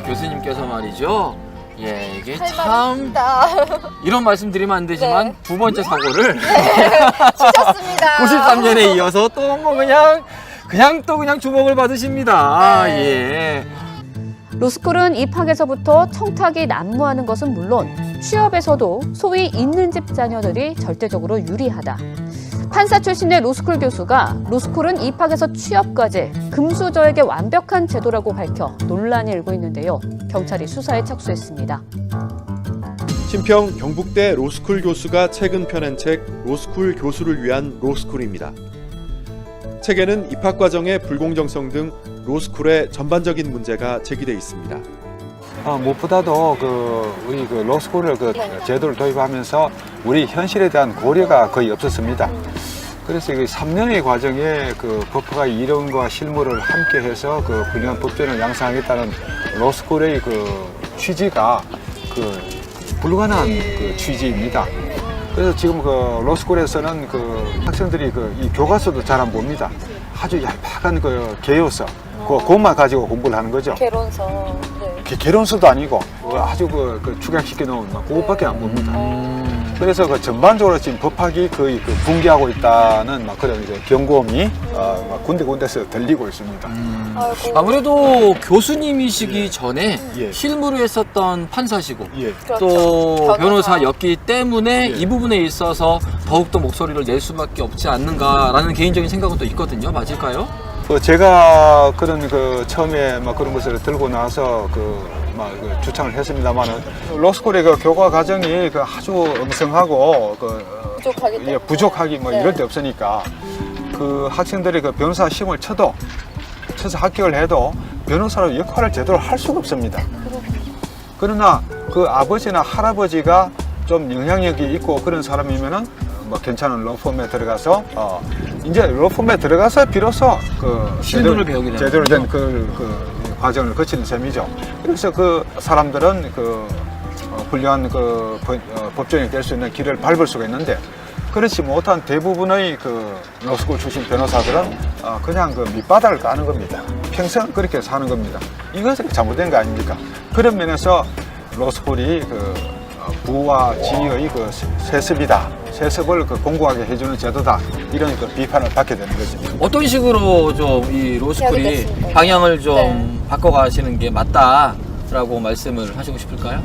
우리 교수님께서 말이죠. 예, 이게 할참 이런 말씀 드리면 안 되지만 네. 두 번째 사고를 치셨습니다. 93년에 이어서 또 뭐 그냥 그냥 또 그냥 주목을 받으십니다. 네. 예. 로스쿨은 입학에서부터 청탁이 난무하는 것은 물론 취업에서도 소위 있는 집 자녀들이 절대적으로 유리하다. 판사 출신의 로스쿨 교수가 로스쿨은 입학에서 취업까지 금수저에게 완벽한 제도라고 밝혀 논란이 일고 있는데요. 경찰이 수사에 착수했습니다. 신평 경북대 로스쿨 교수가 최근 펴낸 책 로스쿨 교수를 위한 로스쿨입니다. 책에는 입학 과정의 불공정성 등 로스쿨의 전반적인 문제가 제기돼 있습니다. 어, 무엇보다도 그 우리 그 로스쿨을 그 네. 제도를 도입하면서 우리 현실에 대한 고려가 거의 없었습니다. 그래서 그 3년의 과정에 그 법화가 이론과 실무를 함께해서 그 훌륭한 법전을 양성하겠다는 로스쿨의 그 취지가 그 불가능한 그 취지입니다. 그래서 지금 그 로스쿨에서는 그 학생들이 그 이 교과서도 잘 안 봅니다. 아주 얄팍한 그 개요서, 그 그것만 가지고 공부를 하는 거죠. 개론서. 네. 개- 개론서도 아니고 어, 아주 그, 그 축약시켜 놓은 막 그것밖에 안 봅니다. 음, 그래서 그 전반적으로 지금 법학이 거의 그 붕괴하고 있다는 막 그런 이제 경고음이 어, 막 군데군데서 들리고 있습니다. 음. 아이고. 아무래도 교수님이시기 전에 예. 실무를 했었던 판사시고 예. 그렇죠. 또 변호사. 변호사였기 때문에 예. 이 부분에 있어서 더욱더 목소리를 낼 수밖에 없지 않는가라는 개인적인 생각은 또 있거든요. 맞을까요? 그 제가 그런 그 처음에 막 그런 것을 들고 나서 그막 그 주창을 했습니다만은 로스쿨의 그 교과 과정이 그 아주 엄성하고 그 어, 부족하기 때문에. 예, 부족하기 뭐 네. 이럴 데 없으니까 그 학생들이 그 변호사 시험을 쳐도 쳐서 합격을 해도 변호사로 역할을 제대로 할 수가 없습니다. 그러나 그 아버지나 할아버지가 좀 영향력이 있고 그런 사람이면은 뭐 괜찮은 로펌에 들어가서 어 이제 로펌에 들어가서 비로소 그 제대로- 배우게 되는 제대로 거죠. 된그 그 과정을 거치는 셈이죠. 그래서 그 사람들은 그 어, 훌륭한 그 법- 어, 법정이 될 수 있는 길을 밟을 수가 있는데 그렇지 못한 대부분의 그 로스쿨 출신 변호사들은 어, 그냥 그 밑바닥을 까는 겁니다. 평생 그렇게 사는 겁니다. 이것이 잘못된 거 아닙니까? 그런 면에서 로스쿨이 그 어, 부와 지의 그 세- 세습이다. 세습을 그 공고하게 해주는 제도다. 이런 그 비판을 받게 되는 거죠. 어떤 식으로 좀 이 로스쿨이 되겠습니까? 방향을 좀 네. 바꿔가시는 게 맞다라고 말씀을 하시고 싶을까요?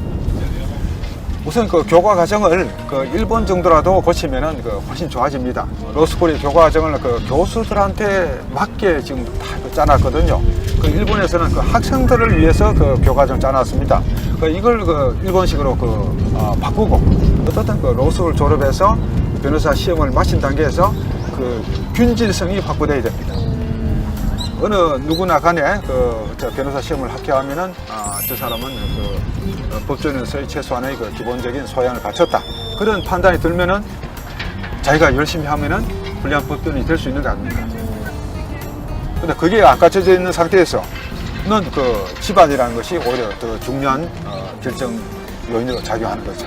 우선 그 교과 과정을 그 1번 정도라도 고치면은 그 훨씬 좋아집니다. 로스쿨이 교과 과정을 그 교수들한테 맞게 지금 다그 짜놨거든요. 그 일본에서는 그 학생들을 위해서 그 교과정 짜놨습니다. 그 이걸 그 일본식으로 그 어, 바꾸고 어떻든 그 로스쿨 졸업해서 변호사 시험을 마친 단계에서 그 균질성이 확보돼야 됩니다. 어느 누구나 간에 그저 변호사 시험을 합격하면은 아, 저 사람은 그 어, 법조인으로서의 최소한의 그 기본적인 소양을 갖췄다. 그런 판단이 들면은 자기가 열심히 하면은 훌륭한 법조인이 될 수 있는 거 아닙니까? 근데 그게 안 갖춰져 있는 상태에서는 그 집안이라는 것이 오히려 더 중요한 어, 결정 요인으로 작용하는 거죠.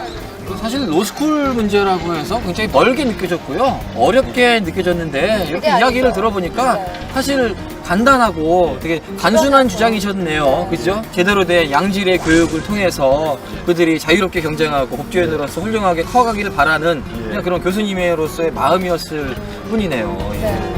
사실 로스쿨 문제라고 해서 굉장히 멀게 느껴졌고요. 어렵게 느껴졌는데 이렇게 그게 이야기를. 들어보니까 네. 사실 간단하고 되게 단순한 주장이셨네요. 그죠? 제대로 된 양질의 교육을 통해서 그들이 자유롭게 경쟁하고 법조인으로서 훌륭하게 커가기를 바라는 예. 그냥 그런 교수님으로서의 마음이었을 뿐이네요. 예. 네.